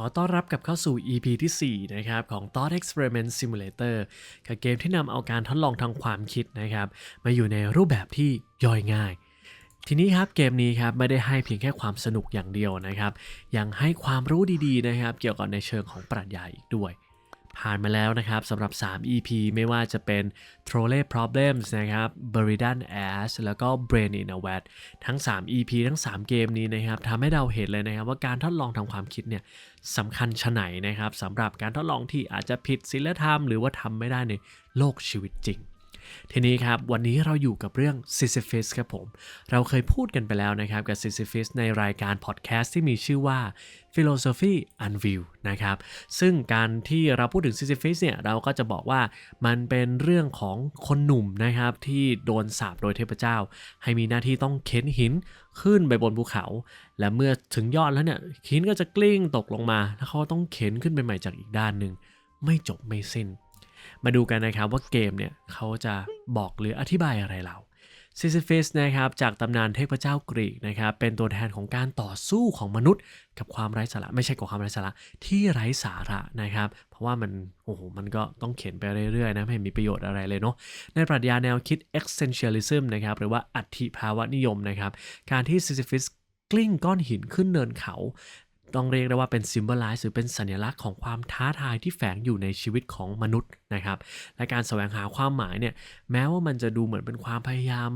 ขอต้อนรับกับเข้าสู่ EP ที่ 4 นะครับ ของ Thought Experiment Simulator กับเกมที่นำเอาการทดลองทางความคิดนะครับ มาอยู่ในรูปแบบที่ย่อยง่าย ทีนี้ครับเกมนี้ครับไม่ได้ให้เพียงแค่ความสนุกอย่างเดียวนะครับ ยังให้ความรู้ดีๆนะครับ เกี่ยวกับในเชิงของปรัชญาอีกด้วย ผ่านมาแล้วนะครับสำหรับ 3 EP ไม่ว่าจะเป็น Trolley Problems นะครับ Buridan Ash แล้วก็ Brain in a Vat ทั้ง 3 EP ทั้ง 3 เกมนี้นะครับทำให้เราเห็นเลยนะครับว่าการทดลองทางความคิดเนี่ยสำคัญชะไหนนะครับสำหรับการทดลองที่อาจจะผิดศีลธรรมหรือว่าทำไม่ได้ในโลกชีวิตจริง ทีนี้ครับ วันนี้เราอยู่กับเรื่อง Sisyphus ครับผม เราเคยพูดกันไปแล้วนะครับกับ Sisyphus ในรายการพอดแคสต์ที่มีชื่อว่า Philosophy Unview นะครับ ซึ่งการที่เราพูดถึง Sisyphus เนี่ย เราก็จะบอกว่ามันเป็นเรื่องของคนหนุ่มนะครับ ที่โดนสาปโดยเทพเจ้า ให้มีหน้าที่ต้องเข็นหินขึ้นไปบนภูเขา และเมื่อถึงยอดแล้วเนี่ยหินก็จะกลิ้งตกลงมา แล้วเขาต้องเข็นขึ้นไปใหม่จากอีกด้านหนึ่งไม่จบไม่สิ้น มาดูกันนะครับว่าเกมเนี่ยเขาจะบอกหรืออธิบายอะไรเราซิซิฟิสนะครับจากตำนานเทพเจ้ากรีกนะครับเป็นตัวแทนของการต่อสู้ของมนุษย์ กับความไร้สาระไม่ใช่กับความไร้สาระที่ไร้สาระนะครับ เพราะว่ามันโอ้โหมันก็ต้องเข็นไปเรื่อยๆนะไม่มีประโยชน์อะไรเลยเนาะในปรัชญาแนวคิด existentialism นะครับหรือว่าอัติภาวะนิยมนะครับการที่ซิซิฟิสกลิ้งก้อนหินขึ้นเนินเขา ต้องเรียกได้ว่าเป็น symbolize หรือเป็นสัญลักษณ์ของความท้าทายที่แฝงอยู่ในชีวิตของมนุษย์นะครับ และการแสวงหาความหมายเนี่ยแม้ว่ามันจะดูเหมือนเป็นความพยายาม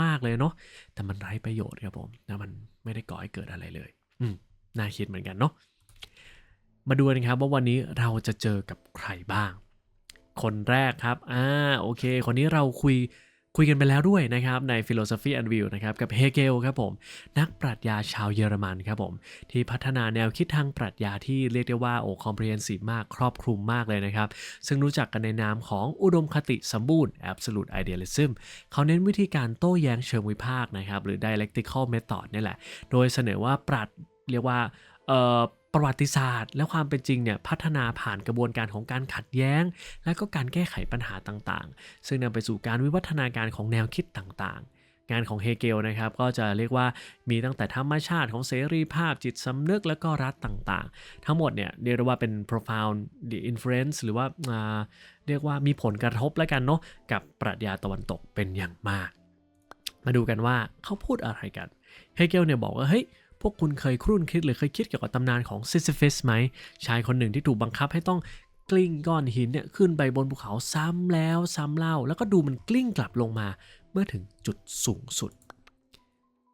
มากๆเลยเนาะแต่มันไร้ประโยชน์ครับผมและมันไม่ได้ก่อให้เกิดอะไรเลย อืมน่าคิดเหมือนกันเนาะมาดูกันครับว่าวันนี้เราจะเจอกับใครบ้าง คนแรกครับอ่าโอเค คนนี้เราคุย คุยกันไปแล้วด้วยนะครับใน Philosophy and View นะครับกับเฮเกลครับผม นักปรัชญาชาวเยอรมันครับผม ที่พัฒนาแนวคิดทางปรัชญาที่เรียกได้ว่าโอ้ comprehensive มากครอบคลุมมากเลยนะครับ ซึ่งรู้จักกันในนามของอุดมคติสมบูรณ์ absolute idealism เขาเน้นวิธีการโต้แย้งเชิงวิพากษ์นะครับ หรือ dialectical method นี่แหละ โดยเสนอว่าปรัชเรียกว่าเอ่อ ประวัติศาสตร์ และความเป็นจริงเนี่ยพัฒนาผ่านกระบวนการของการขัดแย้ง และก็การแก้ไขปัญหาต่างๆ ซึ่งนำไปสู่การวิวัฒนาการของแนวคิดต่างๆงานของเฮเกลนะครับก็จะเรียกว่ามีตั้งแต่ธรรมชาติของเสรีภาพจิตสำนึกและก็รัฐต่างๆ ทั้งหมดเนี่ยเรียกว่าเป็น profound influence หรือว่าอ่าเรียกว่ามีผลกระทบแล้วกันเนาะกับปรัชญาตะวันตกเป็นอย่างมาก มาดูกันว่าเขาพูดอะไรกันเฮเกลเนี่ยบอกว่าเฮ้ย พวกคุณเคยครุ่นคิดหรือเคยคิดเกี่ยวกับตำนานของซิซิฟิสไหม ชายคนหนึ่งที่ถูกบังคับให้ต้องกลิ้งก้อนหินเนี่ยขึ้นไปบนภูเขาซ้ำแล้วซ้ำเล่า แล้วก็ดูมันกลิ้งกลับลงมาเมื่อถึงจุดสูงสุด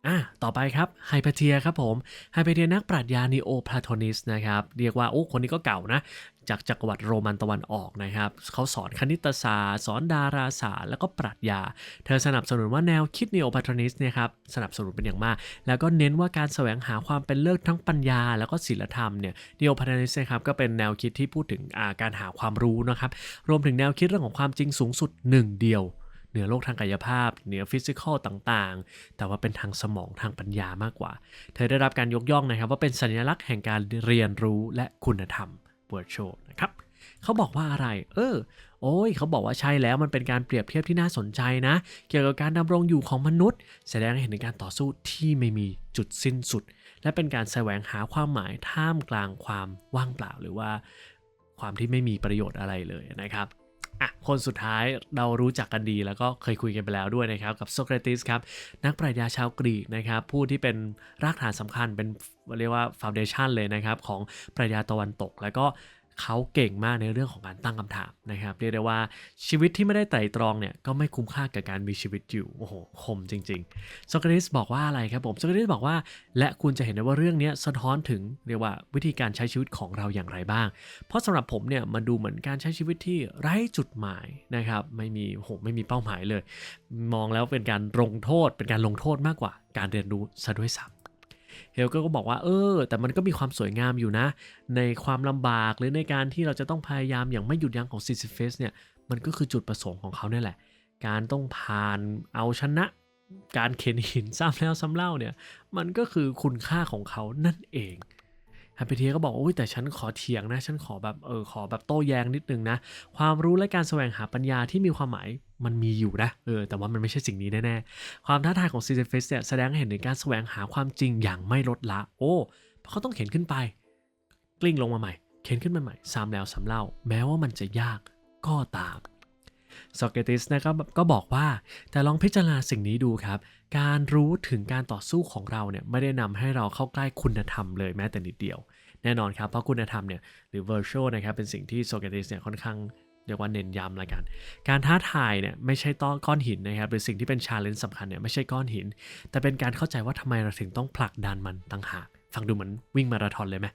อะต่อไปครับไฮเปเทียครับผมไฮเปเทียนักปรัชญานีโอพลาโทนิสนะครับ เรียกว่า โอ้ คนนี้ก็เก่านะ จากจักรวรรดิโรมันตะวันออกนะครับ เขาสอนคณิตศาสตร์ สอนดาราศาสตร์ แล้วก็ปรัชญา เธอสนับสนุนว่าแนวคิดนีโอพลาโทนิสเนี่ยครับสนับสนุนเป็นอย่างมาก แล้วก็เน้นว่าการแสวงหาความเป็นเลิศทั้งปัญญา แล้วก็ศิลธรรมเนี่ยนีโอพลาโทนิสนะครับก็เป็นแนวคิดที่พูดถึงาการหาความรู้นะครับรวมถึงแนวคิดเรื่องของความจริงสูงสุดหนึ่งเดียว เหนือโลกทางกายภาพ เหนือฟิสิกอลต่างๆ แต่ว่าเป็นทางสมองทางปัญญามากกว่า เธอได้รับการยกย่องนะครับ ว่าเป็นสัญลักษณ์แห่งการเรียนรู้และคุณธรรมเวิร์ชวลนะครับเขาบอกว่าอะไร เออ โอ้ย เขาบอกว่าใช่แล้ว มันเป็นการเปรียบเทียบที่น่าสนใจนะ เกี่ยวกับการดำรงอยู่ของมนุษย์ แสดงให้เห็นถึงการต่อสู้ที่ไม่มีจุดสิ้นสุด และเป็นการแสวงหาความหมายท่ามกลางความว่างเปล่าหรือว่า ความที่ไม่มีประโยชน์อะไรเลยนะครับ อะคนสุดท้ายเรารู้จักกันดีแล้วก็เคยคุยกันไปแล้วด้วยนะครับกับโซเครติสครับนักปรัชญาชาวกรีกนะครับผู้ที่เป็นรากฐานสำคัญเป็นเรียกว่าฟาวเดชันเลยนะครับของปรัชญาตะวันตก แล้วก็ เขาเก่งมากในเรื่องของการตั้งคำถามนะครับเรียกได้ว่าชีวิตที่ไม่ได้ไตร่ตรองเนี่ยก็ไม่คุ้มค่ากับการมีชีวิตอยู่โอ้โหคมจริงๆโซเครติสบอกว่าอะไรครับผมโซเครติสบอกว่า และคุณจะเห็นได้ว่าเรื่องนี้สะท้อนถึงเรียกว่าวิธีการใช้ชีวิตของเราอย่างไรบ้าง เพราะสำหรับผมเนี่ยมันดูเหมือนการใช้ชีวิตที่ไร้จุดหมายนะครับไม่มีโอ้โหไม่มีเป้าหมายเลย มองแล้วเป็นการลงโทษ เป็นการลงโทษมากกว่า การเรียนรู้ซะด้วยซ้ำ เฮลก็บอกว่าเออ แต่มันก็มีความสวยงามอยู่นะ ในความลำบากหรือในการที่เราจะต้องพยายามอย่างไม่หยุดยั้งของซิซิฟสเนี่ยมันก็คือจุดประสงค์ของเขาเนี่ยแหละ การต้องผ่านเอาชนะ การเข็นหินซ้ำแล้วซ้ำเล่าเนี่ยมันก็คือคุณค่าของเขานั่นเอง ฮันเปเทียก็บอกโอ้ยแต่ฉันขอเถียงนะ ฉันขอแบบเออขอแบบโต้แย้งนิดนึงนะ ความรู้และการแสวงหาปัญญาที่มีความหมายมันมีอยู่นะเออแต่ว่ามันไม่ใช่สิ่งนี้แน่ๆ ความท้าทายของซีเซฟิสเนี่ยแสดงให้เห็นถึงการแสวงหาความจริงอย่างไม่ลดละ โอ้เพราะเขาต้องเข็นขึ้นไป กลิ้งลงมาใหม่ เข็นขึ้นมาใหม่ซ้ำแล้วซ้ำเล่า แม้ว่ามันจะยากก็ตามโซเกติสนะครับก็บอกว่าแต่ลองพิจารณาสิ่งนี้ดูครับ การรู้ถึงการต่อสู้ของเราเนี่ยไม่ได้นำให้เราเข้าใกล้คุณธรรมเลยแม้แต่นิดเดียว แน่นอนครับเพราะคุณธรรมเนี่ยหรือ virtual นะครับเป็นสิ่งที่โซเกติสเนี่ยค่อนข้างเรียกว่าเน้นย้ำละกัน การท้าทายเนี่ยไม่ใช่ต้อนก้อนหินนะครับหรือสิ่งที่เป็นชาเลนจ์สำคัญเนี่ยไม่ใช่ก้อนหิน แต่เป็นการเข้าใจว่าทำไมเราถึงต้องผลักดันมันต่างหากฟังดูเหมือนวิ่งมาราธอนเลยไหม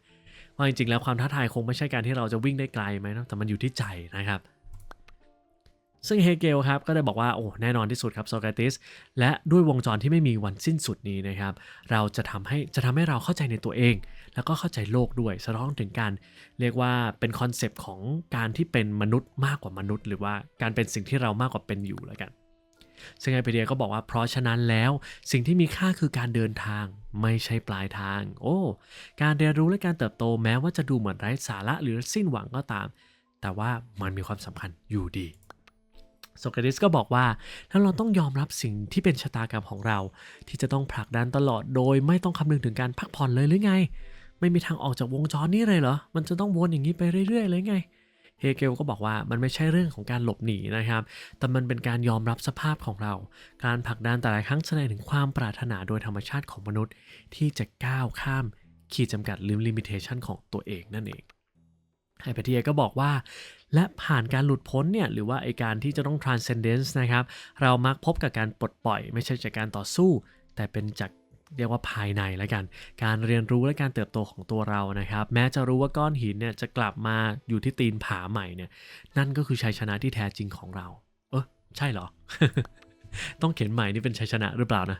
ว่าจริงๆแล้วความท้าทายคงไม่ใช่การที่เราจะวิ่งได้ไกลไหมนะแต่มันอยู่ที่ใจนะครับ ซึ่งเฮเกลครับก็ได้บอกว่าโอ้แน่นอนที่สุดครับโซเครติสและด้วยวงจรที่ไม่มีวันสิ้นสุดนี้นะครับเราจะทำให้จะทำให้เราเข้าใจในตัวเอง แล้วก็เข้าใจโลกด้วยสะท้อนถึงการเรียกว่าเป็นคอนเซปต์ของการที่เป็นมนุษย์มากกว่ามนุษย์ หรือว่าการเป็นสิ่งที่เรามากกว่าเป็นอยู่แล้วกันซึ่งไอเปียก็บอกว่าเพราะฉะนั้นแล้วสิ่งที่มีค่าคือการเดินทางไม่ใช่ปลายทาง โอ้ การเรียนรู้และการเติบโตแม้ว่าจะดูเหมือนไร้สาระหรือสิ้นหวังก็ตาม แต่ว่ามันมีความสำคัญอยู่ดี โซเครติสก็บอกว่าถ้าเราต้องยอมรับสิ่งที่เป็นชะตากรรมของเรา ที่จะต้องผลักดันตลอดโดยไม่ต้องคำนึงถึงการพักผ่อนเลยหรือไง ไม่มีทางออกจากวงจรนี้เลยเหรอ มันจะต้องวนอย่างนี้ไปเรื่อยๆเลยไง เฮเกลก็บอกว่ามันไม่ใช่เรื่องของการหลบหนีนะครับ แต่มันเป็นการยอมรับสภาพของเรา การผลักดันแต่ละครั้งแสดงถึงความปรารถนาโดยธรรมชาติของมนุษย์ ที่จะก้าวข้ามขีดจำกัดหรือลิมิเ t ชันของตัวเองนั่นเองไฮเปเทียก็บอกว่า และผ่านการหลุดพ้นเนี่ยหรือว่าไอการที่จะต้อง transcendence นะครับ เรามักพบกับการปลดปล่อย ไม่ใช่จากการต่อสู้ แต่เป็นจากเรียกว่าภายในแล้วกัน การเรียนรู้และการเติบโตของตัวเรานะครับ แม้จะรู้ว่าก้อนหินเนี่ยจะกลับมาอยู่ที่ตีนผาใหม่เนี่ย นั่นก็คือชัยชนะที่แท้จริงของเรา เออใช่เหรอ ต้องเขียนใหม่นี่เป็นชัยชนะหรือเปล่านะ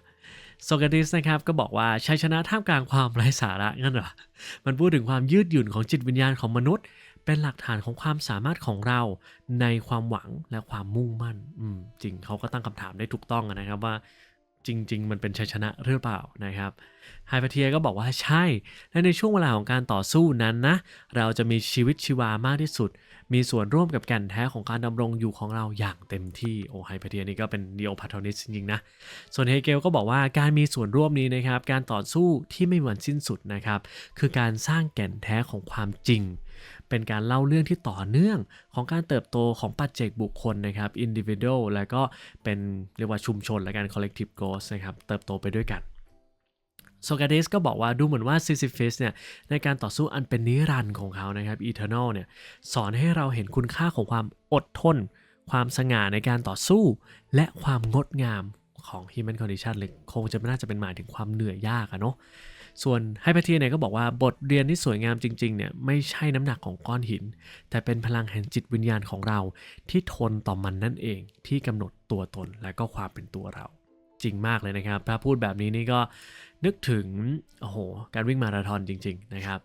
โซกราติสนะครับก็บอกว่าชัยชนะท่ามกลางความไร้สาระงั้นเหรอ มันพูดถึงความยืดหยุ่นของจิตวิญญาณของมนุษย์ เป็นหลักฐานของความสามารถของเราในความหวังและความมุ่งมั่นอืมจริงเขาก็ตั้งคำถามได้ถูกต้องนะครับว่าจริง ๆ มันเป็นชัยชนะหรือเปล่านะครับไฮพาเทียก็บอกว่าใช่ และในช่วงเวลาของการต่อสู้นั้นนะ เราจะมีชีวิตชีวามากที่สุด มีส่วนร่วมกับแก่นแท้ของการดำรงอยู่ของเราอย่างเต็มที่โอ้ไฮพาเทียนี่ก็เป็นเดียวพาทอนิสจริงๆนะ ส่วนเฮเกลก็บอกว่าการมีส่วนร่วมนี้นะครับ การต่อสู้ที่ไม่มีวันสิ้นสุดนะครับ คือการสร้างแก่นแท้ของความจริง เป็นการเล่าเรื่องที่ต่อเนื่องของการเติบโตของปัจเจกบุคคลนะครับ individual แล้วก็เป็นเรียกว่าชุมชนและการ collective growth นะครับ เติบโตไปด้วยกัน โซกราเดสก็บอกว่าดูเหมือนว่าซิซิฟิสเนี่ยในการต่อสู้อันเป็นนิรันดร์ของเขานะครับ eternal เนี่ยสอนให้เราเห็นคุณค่าของความอดทน ความสง่าในการต่อสู้ และความงดงามของ human condition เลยคงจะไม่น่าจะเป็นหมายถึงความเหนื่อยยากอะเนาะส่วนไฮพาเทียเนี่ยก็บอกว่าบทเรียนที่สวยงามจริงๆเนี่ยไม่ใช่น้ำหนักของก้อนหิน แต่เป็นพลังแห่งจิตวิญญาณของเรา ที่ทนต่อมันนั่นเองที่กำหนดตัวตนและก็ความเป็นตัวเรา จริงมากเลยนะครับ ถ้าพูดแบบนี้นี่ก็นึกถึงโอ้โหการวิ่งมาราธอนจริง ๆ นะครับ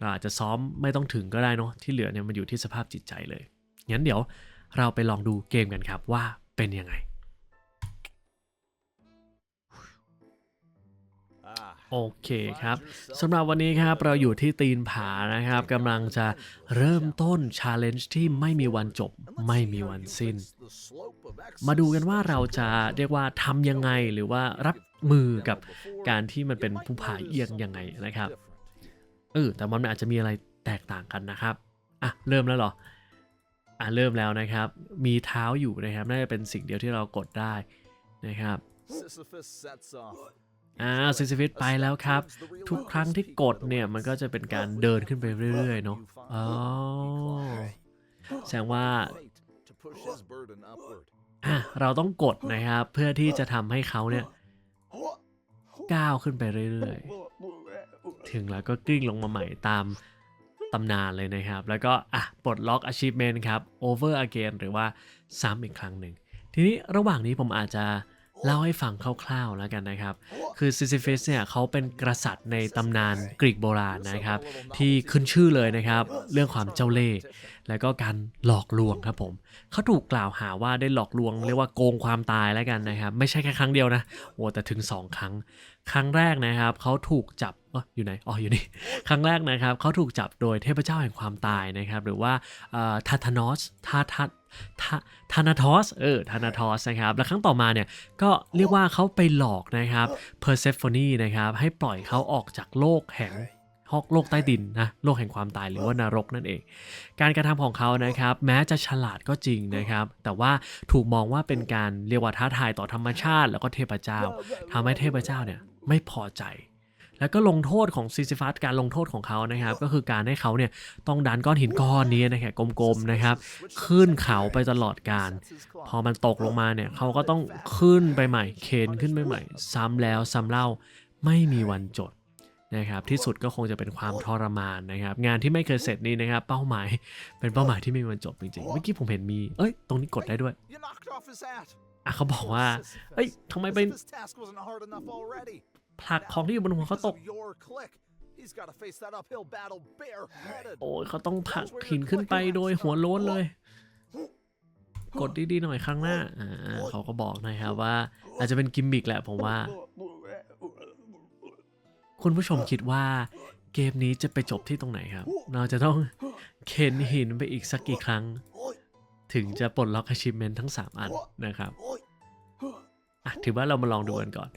เราอาจจะซ้อมไม่ต้องถึงก็ได้เนาะที่เหลือเนี่ยมันอยู่ที่สภาพจิตใจเลยงั้นเดี๋ยวเราไปลองดูเกมกันครับว่าเป็นยังไงโอเคครับสำหรับวันนี้ครับเราอยู่ที่ตีนผานะครับกำลังจะเริ่มต้น Challenge ที่ไม่มีวันจบ ไม่มีวันสิ้น มาดูกันว่าเราจะเรียกว่าทำยังไงหรือว่ารับมือกับการที่มันเป็นภูผาเอียงยังไงนะครับเออแต่มันอาจจะมีอะไรแตกต่างกันนะครับอะเริ่มแล้วเหรออะเริ่มแล้วนะครับ มีเท้าอยู่นะครับน่าจะเป็นสิ่งเดียวที่เรากดได้นะครับอ่าซิซิฟิตไปแล้วครับ ทุกครั้งที่กดเนี่ยมันก็จะเป็นการเดินขึ้นไปเรื่อยๆเนาะอ๋อแสดงว่า อะเราต้องกดนะครับ เพื่อที่จะทำให้เขาเนี่ยก้าวขึ้นไปเรื่อยๆ ถึงแล้วก็กลิ้งลงมาใหม่ตามตำนานเลยนะครับ แล้วก็อะปลดล็อก achievement ครับ over again หรือว่าซ้ำอีกครั้งหนึ่ง ทีนี้ระหว่างนี้ผมอาจจะ เล่าให้ฟังคร่าวๆแล้วกันนะครับ คือซิซิฟิสเนี่ยเขาเป็นกษัตริย์ในตำนานกรีกโบราณนะครับ ที่ขึ้นชื่อเลยนะครับ เรื่องความเจ้าเล่ห์และก็การหลอกลวงครับผมเขาถูกกล่าวหาว่าได้หลอกลวงเรียกว่าโกงความตายแล้วกันนะครับ ไม่ใช่แค่ครั้งเดียวนะโอ้แต่ถึง 2 ครั้ง ครั้งแรกนะครับเขาถูกจับเอยอยู่ไหนอ๋ออยู่นี่ครั้งแรกนะครับเขาถูกจับโดยเทพเจ้าแห่งความตายนะครับ หรือว่าทาทานอสทาทัทา ทานาทอส เออทานาทอสนะครับ และครั้งต่อมาเนี่ยก็เรียกว่าเขาไปหลอกนะครับเพอร์เซฟโฟนีนะครับให้ปล่อยเขาออกจากโลกแห่งฮอกโลกใต้ดินนะโลกแห่งความตายหรือว่านรกนั่นเอง การกระทำของเขานะครับ แม้จะฉลาดก็จริงนะครับ แต่ว่าถูกมองว่าเป็นการเรียกว่าท้าทายต่อธรรมชาติ แล้วก็เทพเจ้าทำให้เทพเจ้าเนี่ยไม่พอใจ แล้วก็ลงโทษของซิซิฟัสการลงโทษของเขานะครับ ก็คือการให้เขาเนี่ยต้องดันก้อนหินก้อนนี้นะครับกลมๆนะครับ ขึ้นเขาไปตลอดการ พอมันตกลงมาเนี่ยเขาก็ต้องขึ้นไปใหม่เข็นขึ้นไปใหม่ ซ้ำแล้วซ้ำเล่าไม่มีวันจบนะครับที่สุดก็คงจะเป็นความทรมานนะครับ งานที่ไม่เคยเสร็จนี้นะครับ เป้าหมายเป็นเป้าหมายที่ไม่มีวันจบจริงๆเมื่อกี้ผมเห็นมีเอ้ยตรงนี้กดได้ด้วย You knocked off his hat. อะเขาบอกว่าเอ้ยทำไมไป This task wasn't hard enough already. ผลักของที่อยู่บนหัวเขา Because ตก of your click, he's got to face that uphill battle bareheaded. โอ้ยเขาต้องผลักหินขึ้นไปโดยหัวโล้นเลย กดดีๆหน่อยครั้งหน้าอ่าเขาก็บอกนะครับว่า อาจจะเป็นกิมมิกแหละผมว่า คุณผู้ชมคิดว่าเกมนี้จะไปจบที่ตรงไหนครับ เราจะต้องเข็นหินไปอีกสักกี่ครั้ง ถึงจะปลดล็อก achievement ทั้ง 3 อันนะครับ อะถือว่าเรามาลองดูกันก่อน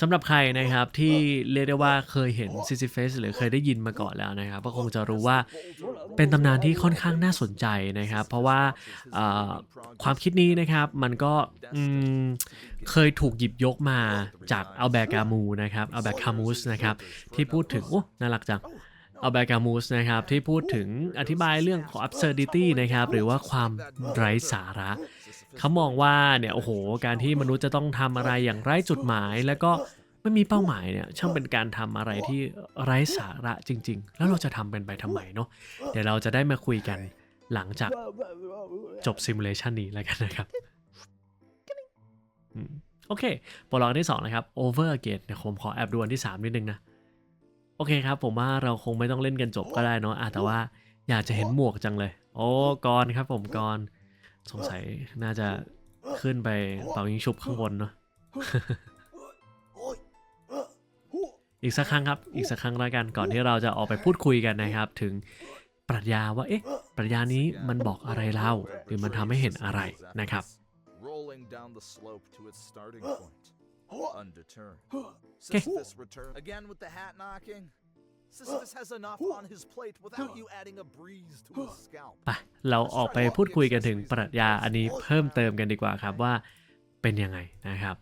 สำหรับใครนะครับที่เรียกได้ว่าเคยเห็นซิซิเฟสหรือเคยได้ยินมาก่อนแล้วนะครับ ก็คงจะรู้ว่าเป็นตำนานที่ค่อนข้างน่าสนใจนะครับ เพราะว่าความคิดนี้นะครับมันก็เคยถูกหยิบยกมาจากอัลแบกามูนะครับอัลแบกามูสนะครับที่พูดถึงโอ้น่ารักจังอัลแบกามูสนะครับที่พูดถึงอธิบายเรื่องของ absurdity นะครับหรือว่าความไร้สาระ เขามองว่าเนี่ยโอ้โห การที่มนุษย์จะต้องทำอะไรอย่างไร้จุดหมาย แล้วก็ไม่มีเป้าหมายเนี่ยช่างเป็นการทำอะไรที่ไร้สาระจริง ๆ แล้วเราจะทำเป็นไปทำไมเนาะเดี๋ยวเราจะได้มาคุยกันหลังจากจบซิมูเลชันนี้แล้วกันนะครับโอเคบทลองที่ 2 นะครับ over again เดี๋ยผมขอแอบดูอันที่ 3 นิดนึงนะ โอเคครับ ผมว่าเราคงไม่ต้องเล่นกันจบก็ได้เนาะะแต่ว่าอยากจะเห็นหมวกจังเลย โอ้กรครับผมกร สงสัยน่าจะขึ้นไปเป่ายิงชุบข้างบนเนาะอีกสักครั้งครับ อีกสักครั้งแล้วกันก่อนที่เราจะออกไปพูดคุยกันนะครับ ถึงปรัชญาว่าเอ๊ะ ปรัชญานี้มันบอกอะไรเราหรือมันทำให้เห็นอะไรนะครับ Rolling down the slope to its starting point. Undeterred. Okay. Sisyphus returned again with the hat knocking. Sisyphus has enough on his plate without you adding a breeze to his scalp. ไปเราออกไปพูดคุยกันถึงปรัชญาอันนี้เพิ่มเติมกันดีกว่าครับว่าเป็นยังไงนะครับ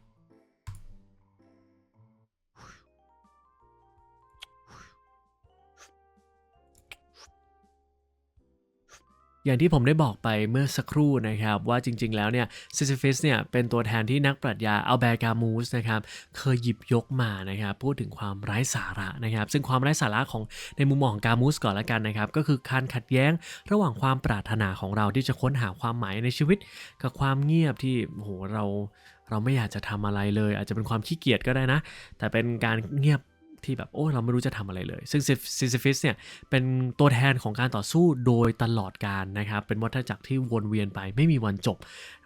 อย่างที่ผมได้บอกไปเมื่อสักครู่นะครับว่าจริง ๆ แล้วเนี่ยซิซิฟิสเนี่ยเป็นตัวแทนที่นักปรัชญาอัลแบร์กามูสนะครับเคยหยิบยกมานะครับพูดถึงความไร้สาระนะครับ ซึ่งความไร้สาระของในมุมมองของกามูสก่อนละกันนะครับ ก็คือการขัดแย้งระหว่างความปรารถนาของเราที่จะค้นหาความหมายในชีวิต กับความเงียบที่โอ้โหเราเราไม่อยากจะทำอะไรเลย อาจจะเป็นความขี้เกียจก็ได้นะ แต่เป็นการเงียบ ที่แบบโอ้เราไม่รู้จะทำอะไรเลย ซึ่งซิซิฟิสเนี่ยเป็นตัวแทนของการต่อสู้โดยตลอดการนะครับ เป็นวัฏจักรที่วนเวียนไปไม่มีวันจบ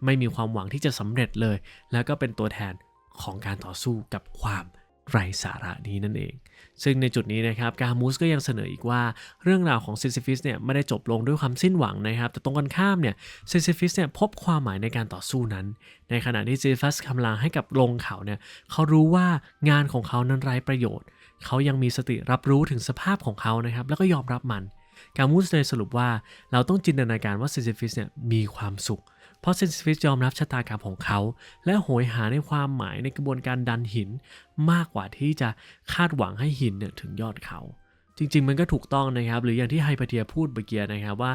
ไม่มีความหวังที่จะสำเร็จเลย แล้วก็เป็นตัวแทนของการต่อสู้กับความไร้สาระนี้นั่นเอง ซึ่งในจุดนี้นะครับกามูสก็ยังเสนออีกว่า เรื่องราวของซิซิฟิสเนี่ยไม่ได้จบลงด้วยความสิ้นหวังนะครับ แต่ตรงกันข้ามเนี่ยซิซิฟิสเนี่ยพบความหมายในการต่อสู้นั้น ในขณะที่ซิซิฟัสกำลังให้กับลงเขาเนี่ยเขารู้ว่างานของเขานั้นไร้ประโยชน์ เขายังมีสติรับรู้ถึงสภาพของเขานะครับ แล้วก็ยอมรับมัน กามูสเลยสรุปว่าเราต้องจินตนาการว่าเซิซิฟิสเนี่ยมีความสุข เพราะเซิซิฟิสยอมรับชะตากรรมของเขา และโหยหาในความหมายในกระบวนการดันหิน มากกว่าที่จะคาดหวังให้หินเนี่ยถึงยอดเขา จริง ๆ มันก็ถูกต้องนะครับ หรืออย่างที่ไฮปเทียพูดเมื่อกี้นะครับว่า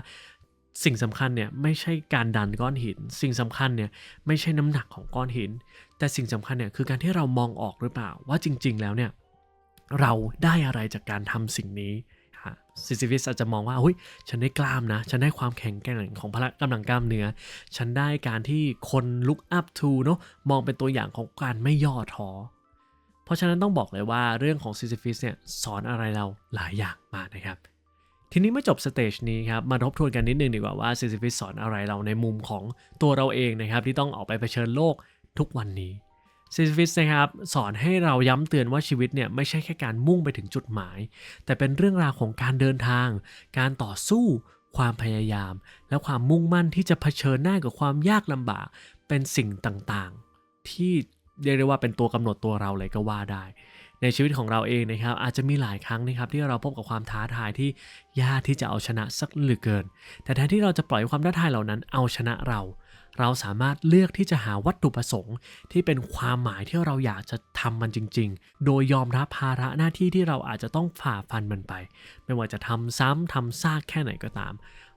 สิ่งสำคัญเนี่ยไม่ใช่การดันก้อนหิน สิ่งสำคัญเนี่ยไม่ใช่น้ำหนักของก้อนหิน แต่สิ่งสำคัญเนี่ยคือการที่เรามองออกหรือเปล่าว่าจริง ๆ แล้วเนี่ย เราได้อะไรจากการทำสิ่งนี้ซิซิฟิสอาจจะมองว่าเฮ้ยฉันได้กล้ามนะ ฉันได้ความแข็งแกร่งของพละกำลังกล้ามเนื้อ ฉันได้การที่คน look up to เนอะมองเป็นตัวอย่างของการไม่ย่อท้อ เพราะฉะนั้นต้องบอกเลยว่าเรื่องของซิซิฟิสเนี่ยสอนอะไรเราหลายอย่างมากนะครับ ทีนี้เมื่อจบสเตจนี้ครับ มาทบทวนกันนิดนึงดีกว่าว่าซิซิฟิสสอนอะไรเราในมุมของตัวเราเองนะครับ ที่ต้องออกไปเผชิญโลกทุกวันนี้ ซิซิฟิสนะครับสอนให้เราย้ำเตือนว่าชีวิตเนี่ยไม่ใช่แค่การมุ่งไปถึงจุดหมาย แต่เป็นเรื่องราวของการเดินทาง การต่อสู้ ความพยายาม และความมุ่งมั่นที่จะเผชิญหน้ากับความยากลำบากเป็นสิ่งต่างๆ ที่เรียกได้ว่าเป็นตัวกำหนดตัวเราเลยก็ว่าได้ ในชีวิตของเราเองนะครับอาจจะมีหลายครั้งนะครับที่เราพบกับความท้าทายที่ยากที่จะเอาชนะสักเหลือเกิน แต่แทนที่เราจะปล่อยความท้าทายเหล่านั้นเอาชนะเรา เราสามารถเลือกที่จะหาวัตถุประสงค์ ที่เป็นความหมายที่เราอยากจะทำมันจริง ๆ โดยยอมรับภาระหน้าที่ที่เราอาจจะต้องฝ่าฟันมันไป ไม่ว่าจะทำซ้ำทำซากแค่ไหนก็ตาม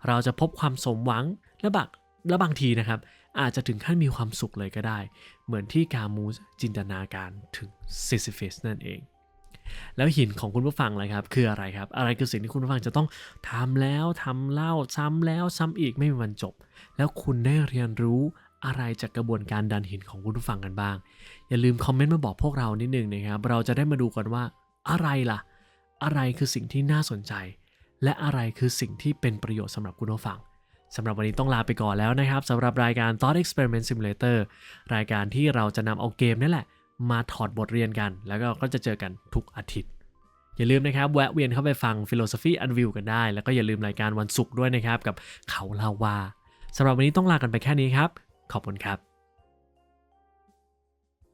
เราจะพบความสมหวังและบักและบางทีนะครับ อาจจะถึงขั้นมีความสุขเลยก็ได้ เหมือนที่กามูสจินตนาการถึงซิซิฟิสนั่นเอง แล้วหินของคุณผู้ฟังเลยครับ คืออะไรครับ อะไรคือสิ่งที่คุณผู้ฟังจะต้องทำแล้วทำเล่าซ้ำแล้วซ้ำอีกไม่มีวันจบ แล้วคุณได้เรียนรู้อะไรจากกระบวนการดันหินของคุณผู้ฟังกันบ้าง อย่าลืมคอมเมนต์มาบอกพวกเรานิดนึงนะครับ เราจะได้มาดูกันว่าอะไรล่ะ อะไรคือสิ่งที่น่าสนใจ และอะไรคือสิ่งที่เป็นประโยชน์สำหรับคุณผู้ฟังสำหรับวันนี้ต้องลาไปก่อนแล้วนะครับสำหรับรายการ Thought Experiment Simulator รายการที่เราจะนำเอาเกมนี่แหละ มาถอดบทเรียนกัน แล้วก็ก็จะเจอกันทุกอาทิตย์ อย่าลืมนะครับ แวะเวียนเข้าไปฟัง Philosophy Unview กันได้ แล้วก็อย่าลืมรายการวันศุกร์ด้วยนะครับ กับเขาเล่าว่าสำหรับวันนี้ต้องลากันไปแค่นี้ครับ ขอบคุณครับ